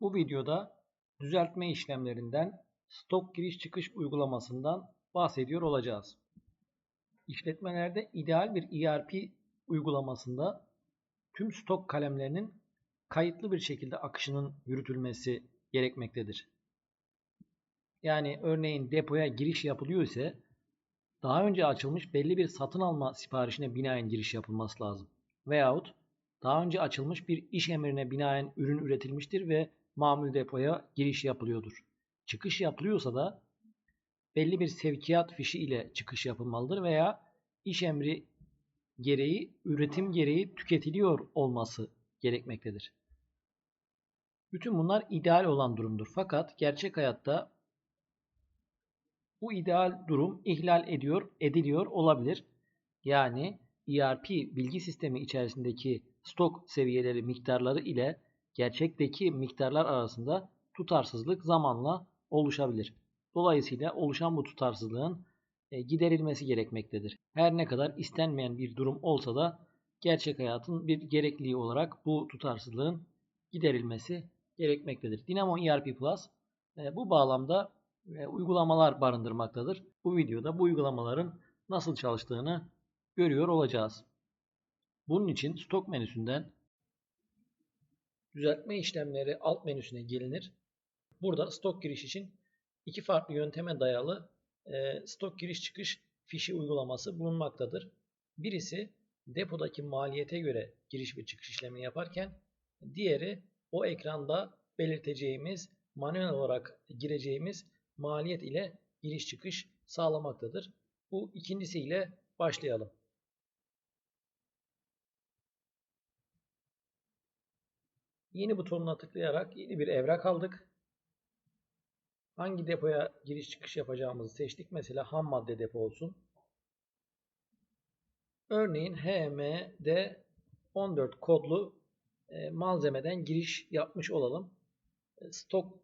Bu videoda düzeltme işlemlerinden stok giriş çıkış uygulamasından bahsediyor olacağız. İşletmelerde ideal bir ERP uygulamasında tüm stok kalemlerinin kayıtlı bir şekilde akışının yürütülmesi gerekmektedir. Yani örneğin depoya giriş yapılıyor ise daha önce açılmış belli bir satın alma siparişine binaen giriş yapılması lazım. Veyahut daha önce açılmış bir iş emrine binaen ürün üretilmiştir ve mamul depoya giriş yapılıyordur. Çıkış yapılıyorsa da belli bir sevkiyat fişi ile çıkış yapılmalıdır veya iş emri gereği, üretim gereği tüketiliyor olması gerekmektedir. Bütün bunlar ideal olan durumdur. Fakat gerçek hayatta bu ideal durum ihlal ediyor, ediliyor olabilir. Yani ERP bilgi sistemi içerisindeki stok seviyeleri miktarları ile gerçekteki miktarlar arasında tutarsızlık zamanla oluşabilir. Dolayısıyla oluşan bu tutarsızlığın e, giderilmesi gerekmektedir. Her ne kadar istenmeyen bir durum olsa da gerçek hayatın bir gerekliliği olarak bu tutarsızlığın giderilmesi gerekmektedir. Dynamo ERP Plus e, bu bağlamda e, uygulamalar barındırmaktadır. Bu videoda bu uygulamaların nasıl çalıştığını görüyor olacağız. Bunun için stok menüsünden düzeltme işlemleri alt menüsüne gelinir. Burada stok giriş için iki farklı yönteme dayalı e, stok giriş çıkış fişi uygulaması bulunmaktadır. Birisi depodaki maliyete göre giriş ve çıkış işlemini yaparken diğeri o ekranda belirteceğimiz manuel olarak gireceğimiz maliyet ile giriş çıkış sağlamaktadır. Bu ikincisiyle başlayalım. Yeni butonuna tıklayarak yeni bir evrak aldık. Hangi depoya giriş çıkış yapacağımızı seçtik. Mesela ham madde depo olsun. Örneğin HMD 14 kodlu e, malzemeden giriş yapmış olalım. E, stok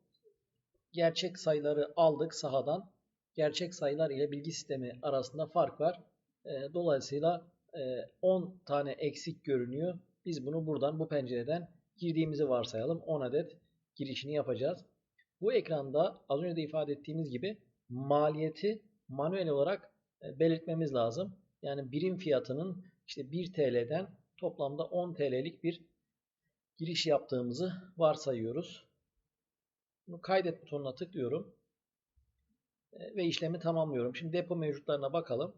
gerçek sayıları aldık sahadan. Gerçek sayılar ile bilgi sistemi arasında fark var. E, dolayısıyla 10 tane eksik görünüyor. Biz bunu buradan bu pencereden girdiğimizi varsayalım. 10 adet girişini yapacağız. Bu ekranda az önce de ifade ettiğimiz gibi maliyeti manuel olarak belirtmemiz lazım. Yani birim fiyatının işte 1 TL'den toplamda 10 TL'lik bir giriş yaptığımızı varsayıyoruz. Bunu kaydet butonuna tıklıyorum. E, ve işlemi tamamlıyorum. Şimdi depo mevcutlarına bakalım.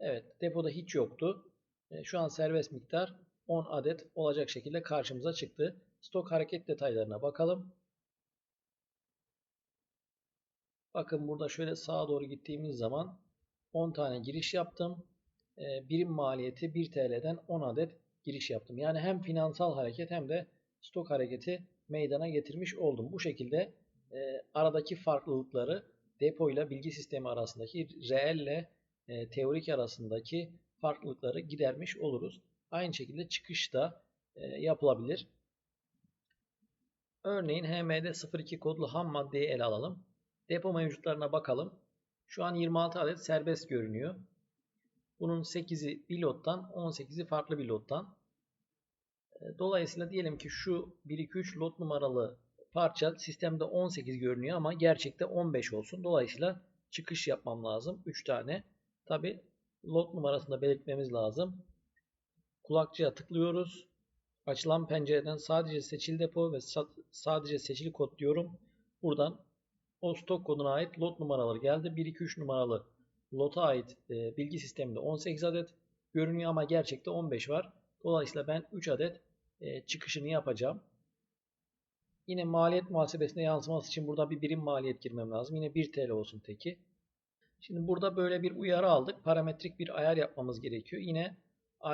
Evet depoda hiç yoktu. E, şu an serbest miktar 10 adet olacak şekilde karşımıza çıktı. Stok hareket detaylarına bakalım. Bakın burada şöyle sağa doğru gittiğimiz zaman 10 tane giriş yaptım. E, birim maliyeti 1 TL'den 10 adet giriş yaptım. Yani hem finansal hareket hem de stok hareketi meydana getirmiş oldum. Bu şekilde e, aradaki farklılıkları depo ile bilgi sistemi arasındaki reel ile e, teorik arasındaki farklılıkları gidermiş oluruz. Aynı şekilde çıkış da e, yapılabilir. Örneğin HMD02 kodlu ham maddeyi ele alalım. Depo mevcutlarına bakalım. Şu an 26 adet serbest görünüyor. Bunun 8'i bir lottan, 18'i farklı bir lottan. E, dolayısıyla diyelim ki şu 1, 2, 3 lot numaralı parça sistemde 18 görünüyor ama gerçekte 15 olsun. Dolayısıyla çıkış yapmam lazım. 3 tane. Tabi lot numarasını belirtmemiz lazım. Kulakçıya tıklıyoruz. Açılan pencereden sadece seçil depo ve sadece seçil kod diyorum. Buradan o stok koduna ait lot numaraları geldi. 1, 2, 3 numaralı lota ait e, bilgi sisteminde 18 adet görünüyor ama gerçekte 15 var. Dolayısıyla ben 3 adet e, çıkışını yapacağım. Yine maliyet muhasebesine yansıması için burada bir birim maliyet girmem lazım. Yine 1 TL olsun teki. Şimdi burada böyle bir uyarı aldık. Parametrik bir ayar yapmamız gerekiyor. Yine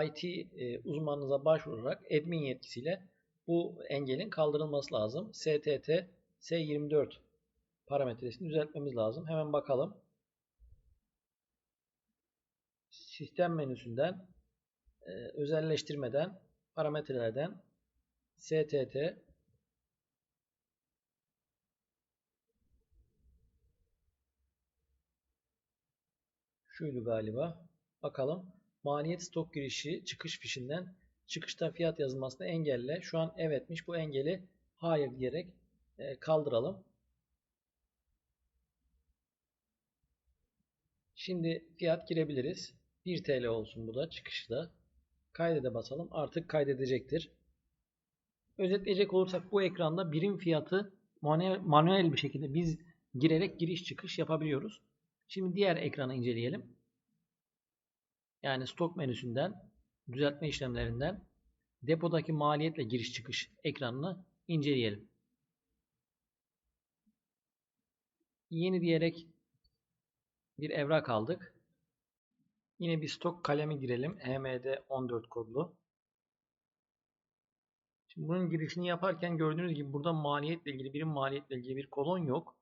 IT e, uzmanınıza başvurarak admin yetkisiyle bu engelin kaldırılması lazım. STT S24 parametresini düzeltmemiz lazım. Hemen bakalım. Sistem menüsünden e, özelleştirmeden parametrelerden STT şuydu galiba. Bakalım. Maliyet stok girişi çıkış fişinden çıkışta fiyat yazılmasını engelle. Şu an evetmiş. Bu engeli hayır diyerek e, kaldıralım. Şimdi fiyat girebiliriz. 1 TL olsun bu da çıkışta. Kaydede basalım. Artık kaydedecektir. Özetleyecek olursak bu ekranda birim fiyatı manuel bir şekilde biz girerek giriş çıkış yapabiliyoruz. Şimdi diğer ekranı inceleyelim. Yani stok menüsünden düzeltme işlemlerinden depodaki maliyetle giriş çıkış ekranını inceleyelim. Yeni diyerek bir evrak aldık. Yine bir stok kalemi girelim. HMD 14 kodlu. Şimdi bunun girişini yaparken gördüğünüz gibi burada maliyetle ilgili birim maliyetle ilgili bir kolon yok.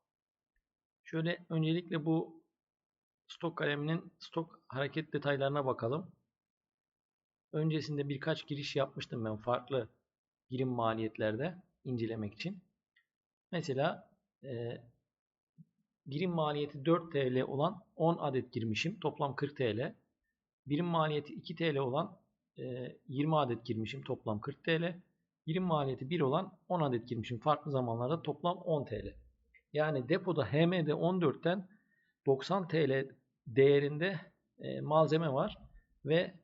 Şöyle öncelikle bu stok kaleminin stok hareket detaylarına bakalım. Öncesinde birkaç giriş yapmıştım ben farklı birim maliyetlerde incelemek için. Mesela e, birim maliyeti 4 TL olan 10 adet girmişim. Toplam 40 TL. Birim maliyeti 2 TL olan e, 20 adet girmişim. Toplam 40 TL. Birim maliyeti 1 olan 10 adet girmişim. Farklı zamanlarda toplam 10 TL. Yani depoda HMD 14'ten 90 TL değerinde e, malzeme var ve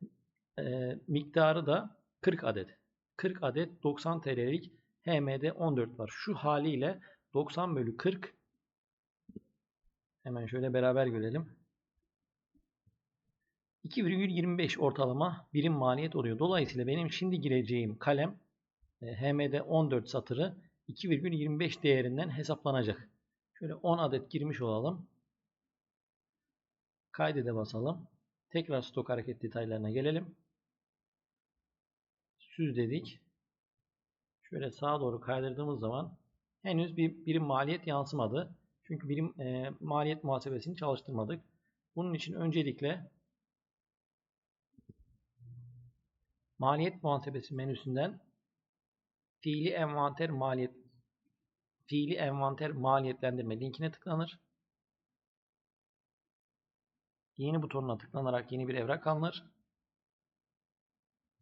e, miktarı da 40 adet. 40 adet 90 TL'lik HMD 14 var. Şu haliyle 90 bölü 40 hemen şöyle beraber görelim. 2,25 ortalama birim maliyet oluyor. Dolayısıyla benim şimdi gireceğim kalem e, HMD 14 satırı 2,25 değerinden hesaplanacak. Şöyle 10 adet girmiş olalım. Kaydede basalım. Tekrar stok hareket detaylarına gelelim. Süz dedik. Şöyle sağa doğru kaydırdığımız zaman henüz bir birim maliyet yansımadı. Çünkü birim e, maliyet muhasebesini çalıştırmadık. Bunun için öncelikle maliyet muhasebesi menüsünden fiili envanter maliyet fiili envanter maliyetlendirme linkine tıklanır. Yeni butonuna tıklanarak yeni bir evrak alınır.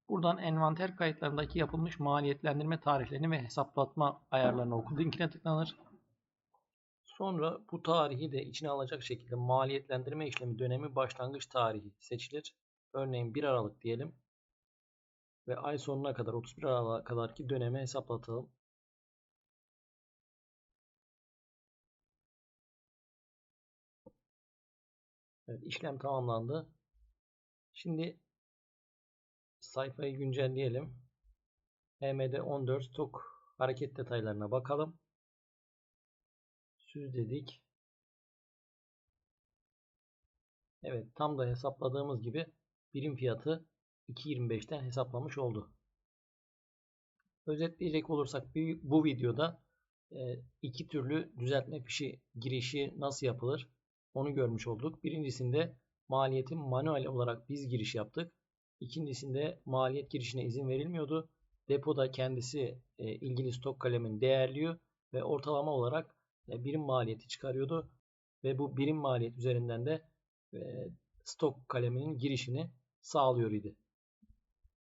Buradan envanter kayıtlarındaki yapılmış maliyetlendirme tarihlerini ve hesaplatma ayarlarını oku linkine tıklanır. Sonra bu tarihi de içine alacak şekilde maliyetlendirme işlemi dönemi başlangıç tarihi seçilir. Örneğin 1 Aralık diyelim. Ve ay sonuna kadar 31 Aralık'a kadar ki dönemi hesaplatalım. Evet işlem tamamlandı. Şimdi sayfayı güncelleyelim. HMD 14 stok hareket detaylarına bakalım. Süz dedik. Evet tam da hesapladığımız gibi birim fiyatı 2.25'ten hesaplamış oldu. Özetleyecek olursak bu videoda e, iki türlü düzeltme fişi girişi nasıl yapılır onu görmüş olduk. Birincisinde maliyetin manuel olarak biz giriş yaptık. İkincisinde maliyet girişine izin verilmiyordu. Depoda kendisi e, ilgili stok kalemini değerliyor ve ortalama olarak e, birim maliyeti çıkarıyordu. Ve bu birim maliyet üzerinden de e, stok kaleminin girişini sağlıyor idi.